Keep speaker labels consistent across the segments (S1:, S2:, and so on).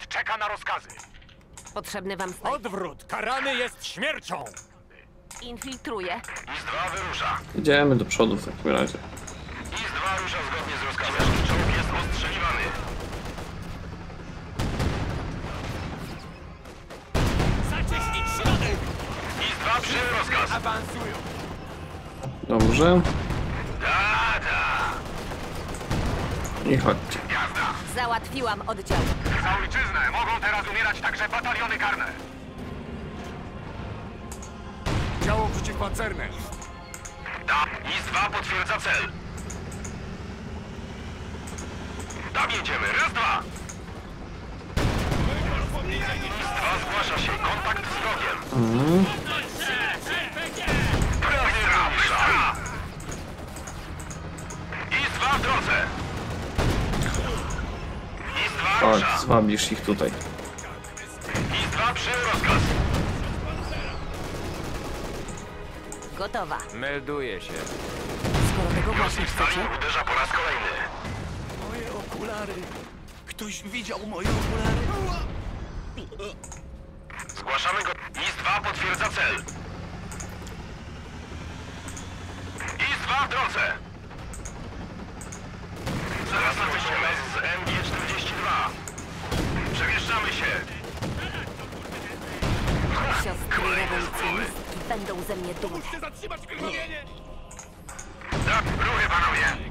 S1: Odwrót czeka na rozkazy.
S2: Potrzebny wam snajper.
S1: Odwrót karany jest śmiercią.
S2: Infiltruję.
S3: IS-2 wyrusza.
S4: Idziemy do przodu w takim razie.
S3: IS-2 rusza zgodnie z rozkazem. Czołg jest ostrzeliwany.
S1: Zacieśnić środek.
S3: IS-2 przyjął rozkaz.
S1: Awansują.
S4: Dobrze.
S3: Da, da.
S4: I chodźcie.
S2: Załatwiłam oddział.
S3: Za ojczyznę mogą teraz umierać także bataliony karne.
S1: Działo przeciwpancerne.
S3: Da. IS-2 potwierdza cel. Tam jedziemy. Raz, dwa. IS-2 zgłasza się. Kontakt z wrogiem.
S4: Mhm. Chodź,
S3: rusza.
S4: zwabisz ich tutaj.
S3: IS-2 przyjął rozkaz.
S2: Gotowa.
S1: Melduje się.
S2: Skoro tego właśnie chcecie,
S3: uderza po raz kolejny.
S5: Moje okulary. Ktoś widział moje okulary?
S3: Zgłaszamy go. IS-2 potwierdza cel. IS-2 w drodze. Zwracamy się z MG-42. Przemieszczamy się.
S2: siostry rewolucjonistki będą ze mnie dumne.
S1: zatrzymać krwawienie!
S3: Ruchy panowie.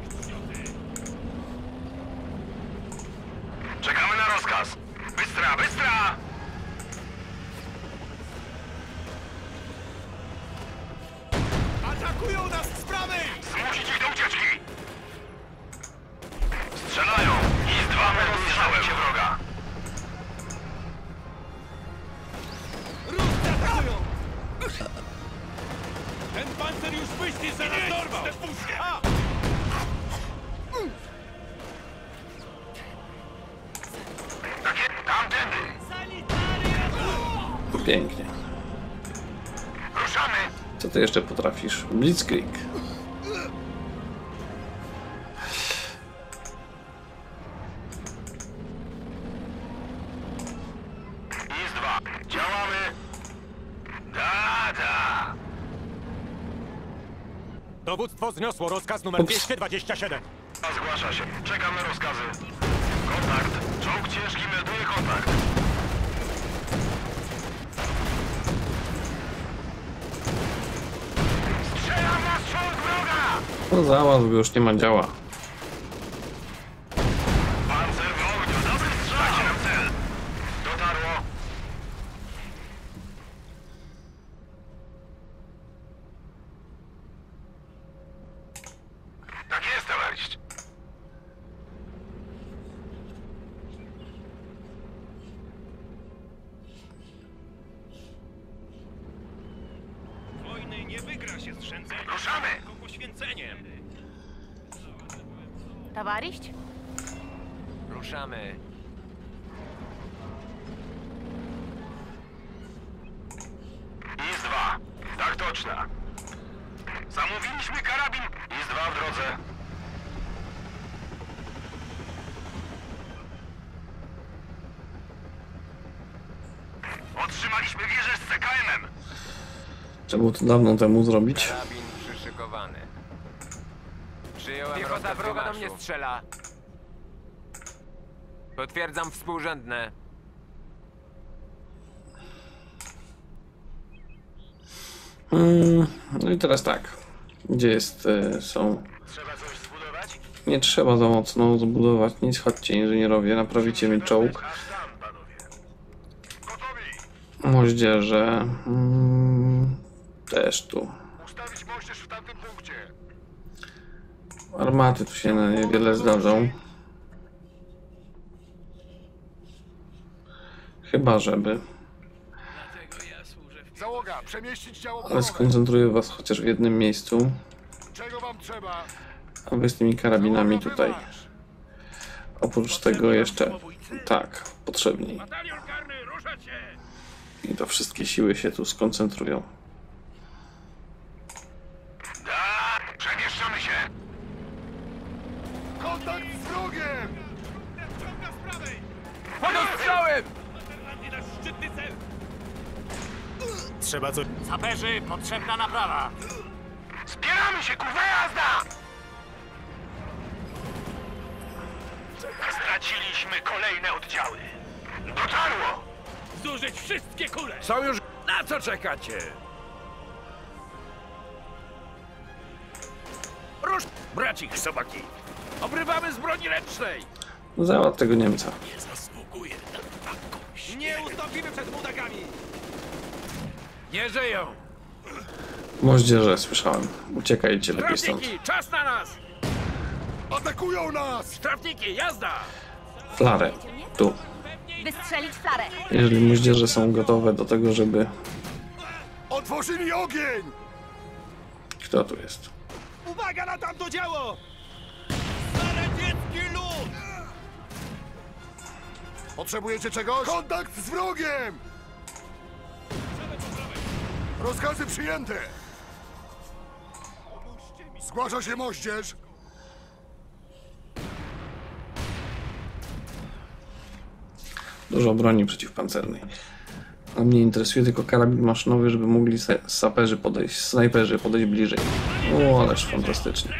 S1: Myśli, że nas dorwał! A!
S4: Pięknie.
S3: Ruszamy!
S4: Co ty jeszcze potrafisz? Blitzkrieg.
S1: Dowództwo zniosło rozkaz numer
S4: Ups.
S1: 227.
S3: A Zgłasza się. Czekam na rozkazy. Kontakt. Czołg ciężki melduje kontakt. Strzelam na czołg wroga!
S4: No go, już nie ma działa.
S3: Pancer w ogniu. Dobry strzał! Dajcie nam cel. Dotarło. Tak jest, towarzysz.
S6: Wojny nie wygra się zrzędzeniem,
S3: Ruszamy!
S6: tylko poświęceniem.
S2: Towaryść?
S1: Ruszamy.
S3: IS-2. Toczna. Zamówiliśmy karabin. IS-2 w drodze. Otrzymaliśmy wieżę z CKM-em.
S4: Trzeba było to dawno temu zrobić.
S7: Karabin przyszykowany. Przyjąłem
S1: Piechota
S7: rozkaz
S1: wroga do mnie strzela.
S7: Potwierdzam współrzędne.
S4: No i teraz tak. Gdzie jest, e, są... Nie trzeba za mocno zbudować nic. Chodźcie inżynierowie, naprawicie mi czołg. Moździerze. Mm, też tu. Armaty tu się na niewiele zdarzą. Chyba żeby.
S3: Załoga, przemieścić działo
S4: Ale skoncentruję was chociaż w jednym miejscu.
S3: Czego wam trzeba?
S4: A wy z tymi karabinami tutaj. Oprócz tego jeszcze... Tak,
S6: się!
S4: I to wszystkie siły się tu skoncentrują.
S3: Da, przemieszczamy się. Kontakt z wrogiem!
S5: Trzeba coś...
S1: Saperzy, potrzebna naprawa!
S3: Zbieramy się, kurwa jazda! Straciliśmy kolejne oddziały. Dotarło!
S1: Zużyć wszystkie kule!
S6: Są już... Na co czekacie? Rusz, bracik sobaki! Obrywamy z broni ręcznej!
S4: Załatw tego Niemca.
S5: Zasługuje na taką
S1: Nie ustąpimy przed mudakami!
S6: Nie żyją!
S4: Moździerze, słyszałem. Uciekajcie lepiej stąd.
S6: Trawniki, czas na nas!
S5: Atakują nas!
S6: Trawniki, jazda!
S4: Flarę. Tu.
S2: Wystrzelić flarę.
S4: Jeżeli moździerze są gotowe do tego, żeby...
S5: Otworzyli ogień!
S4: Kto tu jest?
S1: Uwaga na tamto działo! Starodziecki lud!
S5: Potrzebujecie czegoś? Kontakt z wrogiem! Rozkazy przyjęte! Zgłasza się moździerz!
S4: Dużo broni przeciwpancernej. A mnie interesuje tylko karabin maszynowy, żeby mogli sa- saperzy podejść, snajperzy podejść bliżej. O, ależ fantastycznie.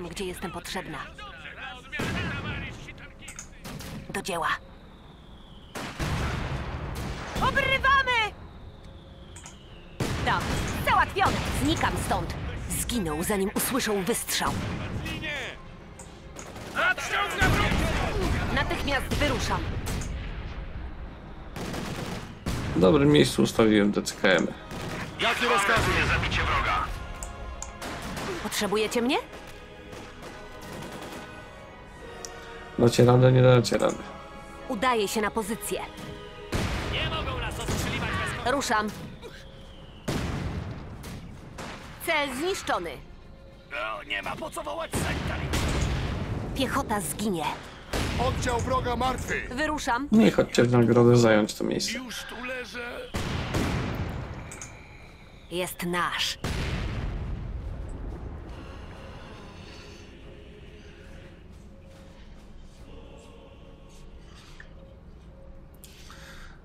S2: Tam, gdzie jestem potrzebna. Do dzieła. Obrywamy! Tam, załatwione. Znikam stąd. Zginął, zanim usłyszał wystrzał. Natychmiast wyruszam.
S4: W dobrym miejscu ustawiłem DCKM.
S5: Jakie rozkazy?
S3: Nie zabicie wroga.
S2: Potrzebujecie mnie?
S4: Dacie radę, nie dacie rady.
S2: Udaję się na pozycję.
S1: Nie mogą nas ostrzeliwać bez
S2: Ruszam. Cel zniszczony.
S5: No, nie ma po co wołać sanitariusz!
S2: Piechota zginie.
S5: Oddział wroga martwy!
S2: Wyruszam.
S4: No i chodźcie w nagrodę zająć to miejsce.
S5: Już tu leżę!
S2: Jest nasz.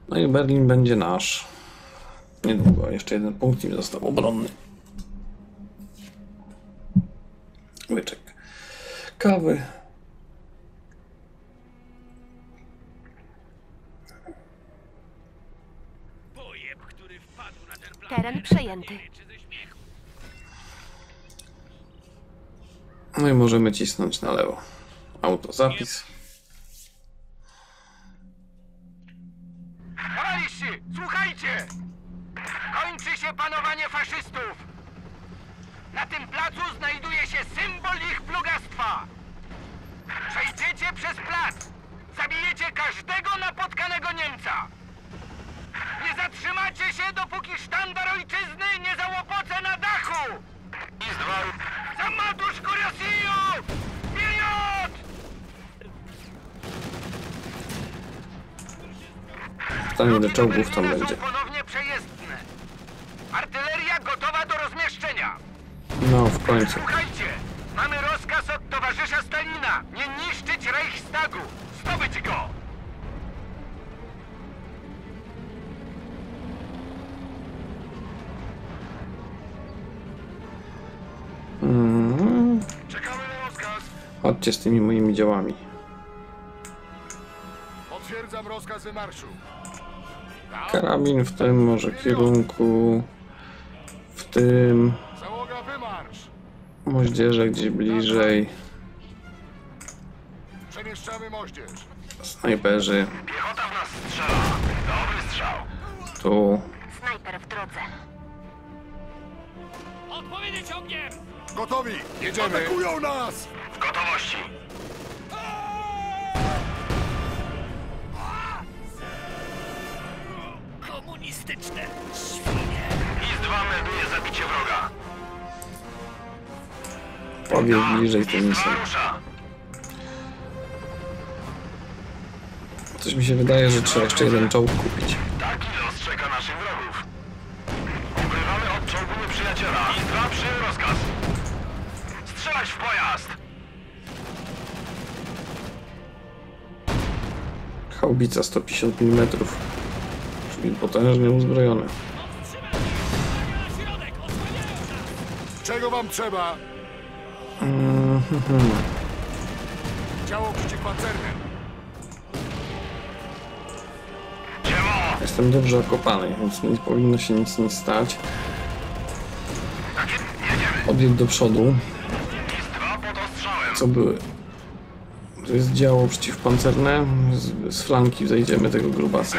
S4: No i Berlin będzie nasz. Niedługo, jeszcze jeden punkt im został obronny. Łyczek kawy.
S2: Teren przejęty.
S4: No i możemy cisnąć na lewo. Autozapis.
S3: Kawaliści, słuchajcie! Kończy się panowanie faszystów! Na tym placu znajduje się symbol ich plugastwa! Przejdziecie przez plac! Zabijecie każdego napotkanego Niemca! Nie zatrzymacie się, dopóki sztandar ojczyzny nie załopoce na dachu! I. Za matuszku!
S4: Pytanie do czołgów tam będzie.
S3: są ponownie przejezdne. Artyleria gotowa do rozmieszczenia.
S4: No, w końcu.
S3: Słuchajcie, mamy rozkaz od towarzysza Stalina. Nie niszczyć Reichstagu. Zdobyć go.
S4: Mm,
S5: Czekamy na rozkaz!
S4: chodźcie z tymi moimi działami.
S5: Potwierdzam rozkaz wymarszu.
S4: Karabin w tym może kierunku. W tym.
S5: Załoga wymarsz!
S4: Moździerze gdzieś bliżej.
S5: Przemieszczamy moździerz.
S4: Snajperzy
S3: Piechota w nas strzela. Dobry strzał.
S4: tu.
S2: Snajper w drodze.
S1: Odpowiedzieć ogniem!
S5: Gotowi! Jedziemy! Atakują nas!
S3: W gotowości.
S5: Komunistyczne!
S3: IS-2 melduje zabicie wroga.
S4: Powiedz bliżej tym
S3: IS-2
S4: misją.
S3: rusza.
S4: Coś mi się wydaje, że trzeba jeszcze jeden czołg kupić.
S3: Taki los czeka naszych wrogów. Obrywamy Czołguje przyjaciela. Indra przyjął rozkaz. Strzelać w pojazd!
S4: Haubica 150 mm. Czyli potężnie uzbrojone.
S5: Czego wam trzeba? Działo przeciwpancerne.
S3: Dzieło!
S4: Jestem dobrze okopany, więc nie powinno się nic nie stać. Odjedź do przodu. Co były? To jest działo przeciwpancerne. Z, z flanki zejdziemy tego grubasa.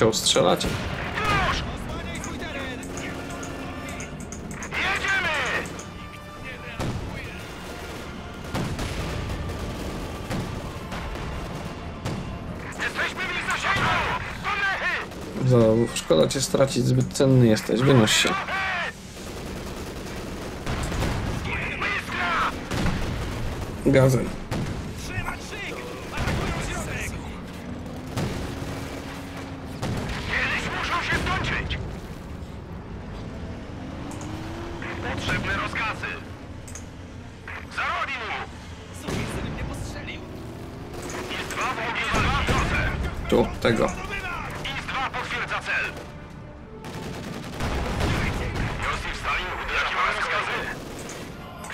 S3: Do nechy!
S4: Za, szkoda cię stracić, zbyt cenny jesteś. Wynoś się. Gazem.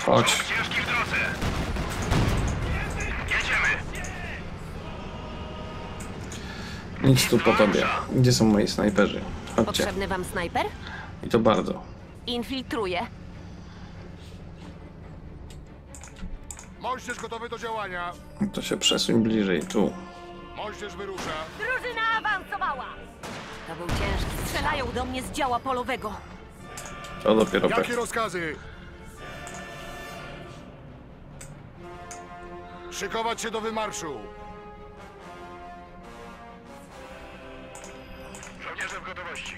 S4: Chodź. Nic tu po tobie. Gdzie są moi snajperzy? Chodźcie.
S2: Potrzebny wam snajper?
S4: I to bardzo.
S2: Infiltruję.
S5: Moździerz gotowy do działania.
S4: To się przesuń bliżej. Tu.
S5: Moździerz wyrusza.
S2: Drużyna awansowała! To był ciężki. Strzelają do mnie z działa polowego.
S4: To dopiero
S5: Jakie
S4: pech.
S5: rozkazy? Szykować się do wymarszu.
S3: Żołnierze w gotowości!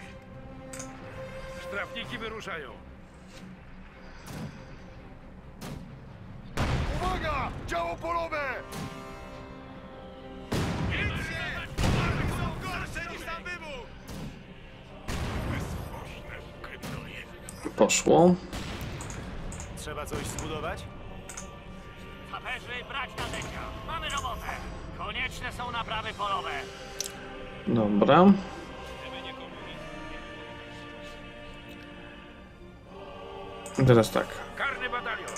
S6: Strawniki wyruszają.
S5: Uwaga! Działo polowe!
S1: Są gorsze niż tam wybuch!
S4: Poszło.
S1: Trzeba coś zbudować?
S8: Brać nadęcia. Konieczne są naprawy polowe.
S4: Dobra. Teraz tak.
S6: Karny batalion.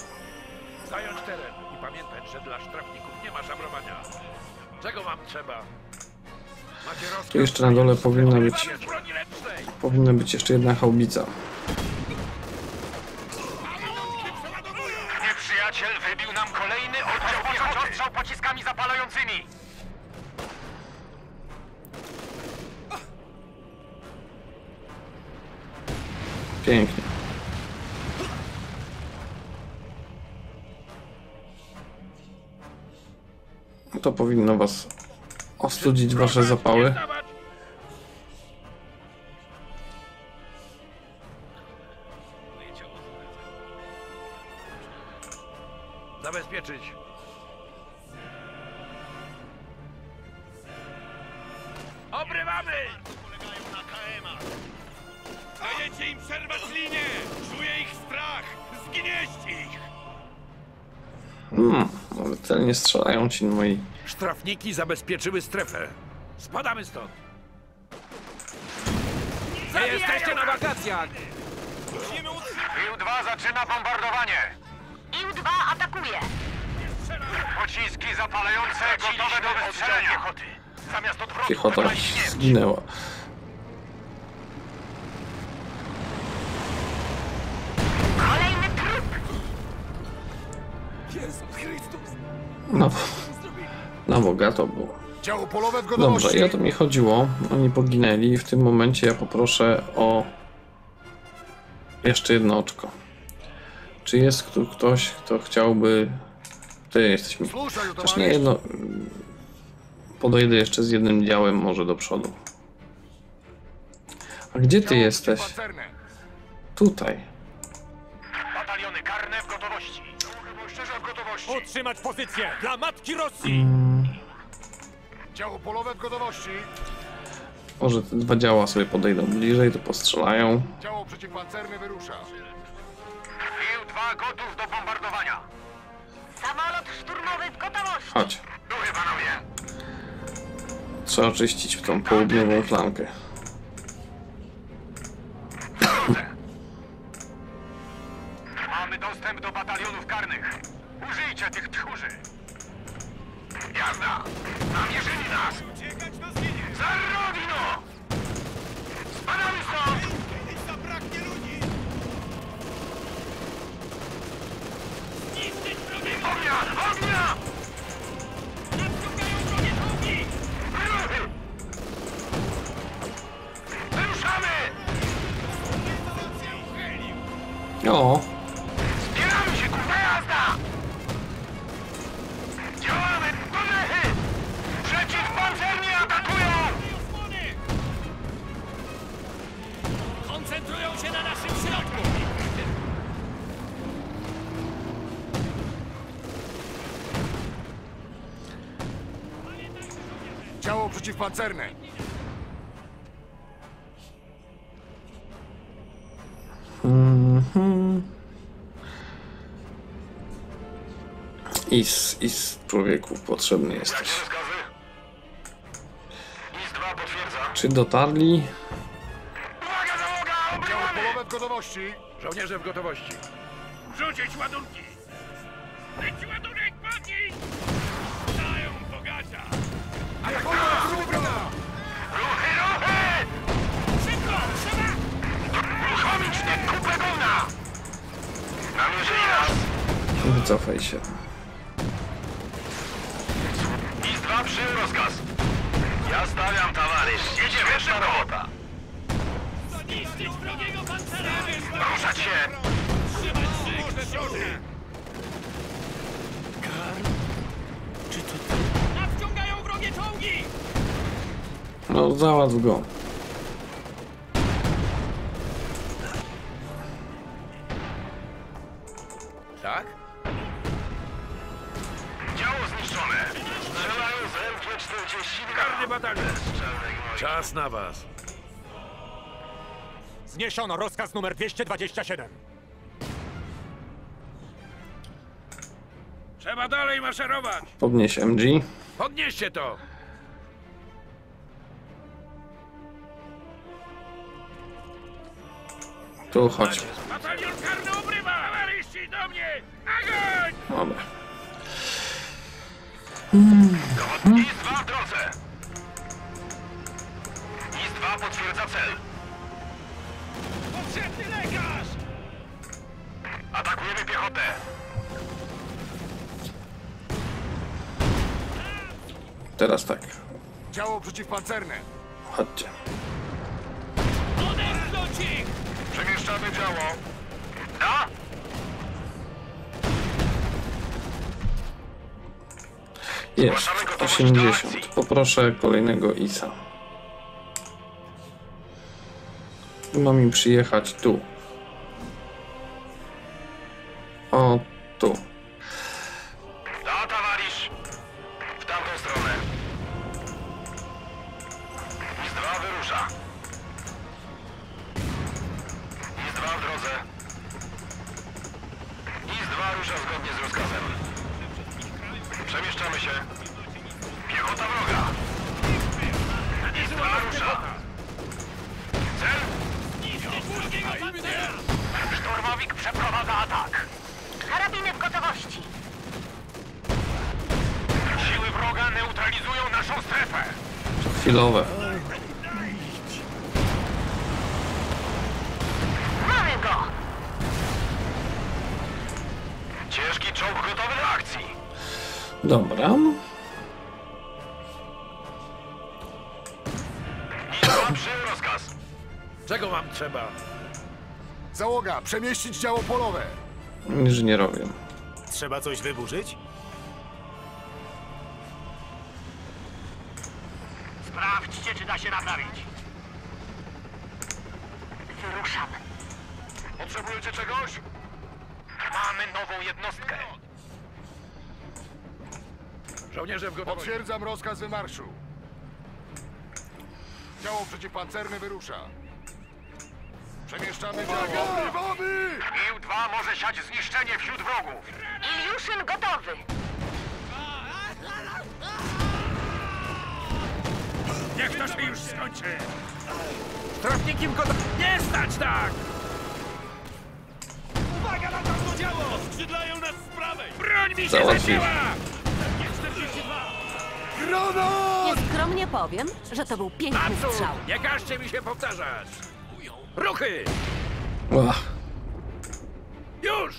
S6: Zająć teren i pamiętać, że dla sztrafników nie ma szabrowania. Czego wam trzeba? Macie rozkaz?
S4: Tu jeszcze na dole powinna być, powinna być jeszcze jedna haubica.
S3: Nieprzyjaciel wybił nam kolejny oddział pociskami zapalającymi!
S4: Pięknie. To powinno was ostudzić wasze zapały.
S6: Zabezpieczyć. Obrywamy!
S1: Polegają na KM-ach. Dajecie im przerwać linię! Czuję ich strach! Zgnieść ich!
S4: Hmm, ale celnie strzelają ci moi.
S6: Sztrafniki zabezpieczyły strefę. Spadamy stąd. Nie jesteście na wakacjach!
S1: Musimy utrzymać!
S3: Ił-2 zaczyna bombardowanie!
S2: IU-2 atakuje!
S3: Pociski zapalające gotowe do wystrzelenia! Zamiast odwrotu
S4: Piechota zginęła. No, było.
S5: Działo polowe w gotowości.
S4: Dobrze, i o to mi chodziło. Oni poginęli i w tym momencie ja poproszę o jeszcze jedno oczko. Czy jest tu ktoś, kto chciałby... Ty jesteśmy... Też nie jedno... Podejdę jeszcze z jednym działem może do przodu. A gdzie ty jesteś? Tutaj.
S3: Gotowości.
S8: Utrzymać pozycję dla Matki Rosji!
S4: Mm,
S5: Działo polowe w gotowości.
S4: może te dwa działa sobie podejdą bliżej, to postrzelają.
S5: Działo przeciwpancerne wyrusza.
S3: Bił 2 gotów do bombardowania.
S2: Samolot szturmowy w gotowości.
S4: Chodź.
S3: Duchy panowie.
S4: Trzeba oczyścić tą południową flankę.
S3: Mamy dostęp do batalionów karnych. Użyjcie tych tchórzy. Jazda! Namierzyli nas!
S1: Uciekać na zginie!
S3: Za Rodino! Spadamy stąd!
S1: Zabraknie ludzi!
S8: Zniszczyć wrogiego!
S3: Ognia! Ognia!
S8: Nadciągają wrogie czołgi!
S3: Wyruchy! Wyruszamy!
S4: O,
S5: Przeciwpancerne.
S4: is, is, człowieku, potrzebny jesteś.
S3: rozkazy? NIS-2 potwierdza.
S4: Czy dotarli?
S3: Uwaga załoga!
S5: Polowe w gotowości.
S6: Żołnierze w gotowości.
S1: Rzucić ładunki! Leci ładunek,
S4: Wycofaj się.
S3: NIS-2 przyjął rozkaz. Ja stawiam, towarzysz. Jedziemy, pierwsza robota.
S8: Zniszczyć wrogiego pancera!
S3: Ruszać się!
S8: Trzymać szyk! Nadciągają wrogie czołgi!
S4: No, załatw go.
S6: Czas na was.
S8: Zniesiono rozkaz numer 227.
S6: Trzeba dalej maszerować.
S4: Podnieś MG.
S6: Podnieście to.
S4: Tu chodź.
S1: Batalion karny obrywa! Towarzyści do mnie! Agoń!
S4: Dobra.
S3: NIS-2
S4: Teraz tak.
S5: Działo przeciwpancerne.
S4: Chodźcie.
S8: Odepchnąć ich!
S3: Przemieszczamy działo. Da?
S4: Jest. 80. Poproszę kolejnego ISA. Mam im przyjechać tu.
S3: NIS-2 wyrusza. NIS-2 w drodze. NIS-2 rusza zgodnie z rozkazem. Przemieszczamy się. Piechota wroga. NIS-2 rusza. Cel? Sztormowik przeprowadza atak.
S2: Karabiny w gotowości.
S3: Siły wroga neutralizują naszą strefę.
S4: Chwilowe.
S2: Mamy go!
S3: Ciężki czołg gotowy do akcji.
S4: Dobra.
S3: Przyjął rozkaz.
S6: Czego wam trzeba?
S5: Załoga, przemieścić działo polowe.
S4: Inżynierowie.
S9: Trzeba coś wyburzyć?
S8: Sprawdźcie, czy da się naprawić.
S2: Wyruszam.
S3: Potrzebujecie czegoś? Mamy nową jednostkę.
S6: Żołnierze w gotowości.
S5: Potwierdzam rozkaz wymarszu. Działo przeciwpancerne wyrusza. Przemieszczamy działo. Wody!
S3: Mił-2 może siać zniszczenie wśród wrogów.
S2: Iliuszyn gotowy.
S6: Niech to się już skończy! Trafniki w gotowości! Nie stać tak!
S1: Działo! Skrzydlają nas z prawej!
S6: Broń mi się
S4: Załatwił.
S6: zacięła!
S1: 42!
S2: Nieskromnie powiem, że to był piękny
S6: Naprzód!
S2: strzał.
S6: Nie każcie mi się powtarzać! Ruchy!
S4: Ach,
S6: Już!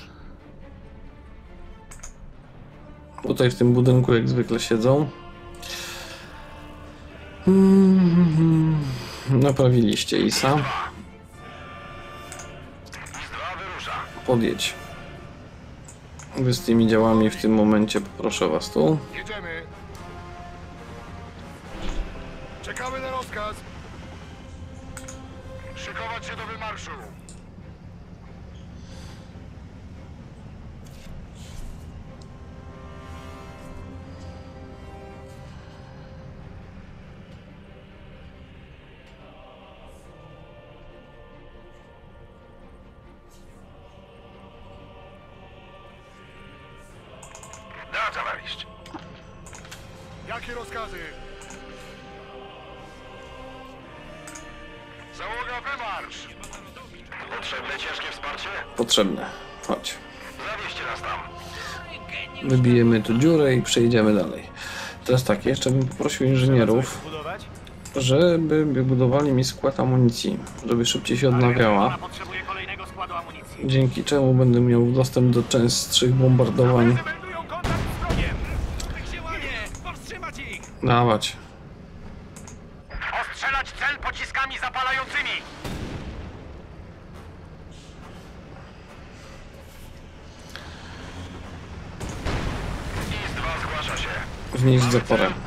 S4: tutaj w tym budynku jak zwykle siedzą. Mhm. Naprawiliście Isa.
S3: Is-2 wyrusza.
S4: Podjedź. Wy z tymi działami w tym momencie poproszę was tu.
S5: Jedziemy. Czekamy na rozkaz. Szykować się do wymarszu.
S3: Wymarsz. Potrzebne ciężkie wsparcie?
S4: Potrzebne. Chodź.
S3: Zawieźcie nas tam.
S4: Wybijemy tu dziurę i przejdziemy dalej. Teraz tak, jeszcze bym poprosił inżynierów, żeby budowali mi skład amunicji, żeby szybciej się odnawiała. Dzięki czemu będę miał dostęp do częstszych bombardowań.
S1: Meldują kontakt z wrogiem! Niech się łamie! Powstrzymać ich!
S4: Dawać.
S3: Ostrzelać cel pociskami zapalającymi. Is-2 zgłasza się.
S4: Wnieść zaporem.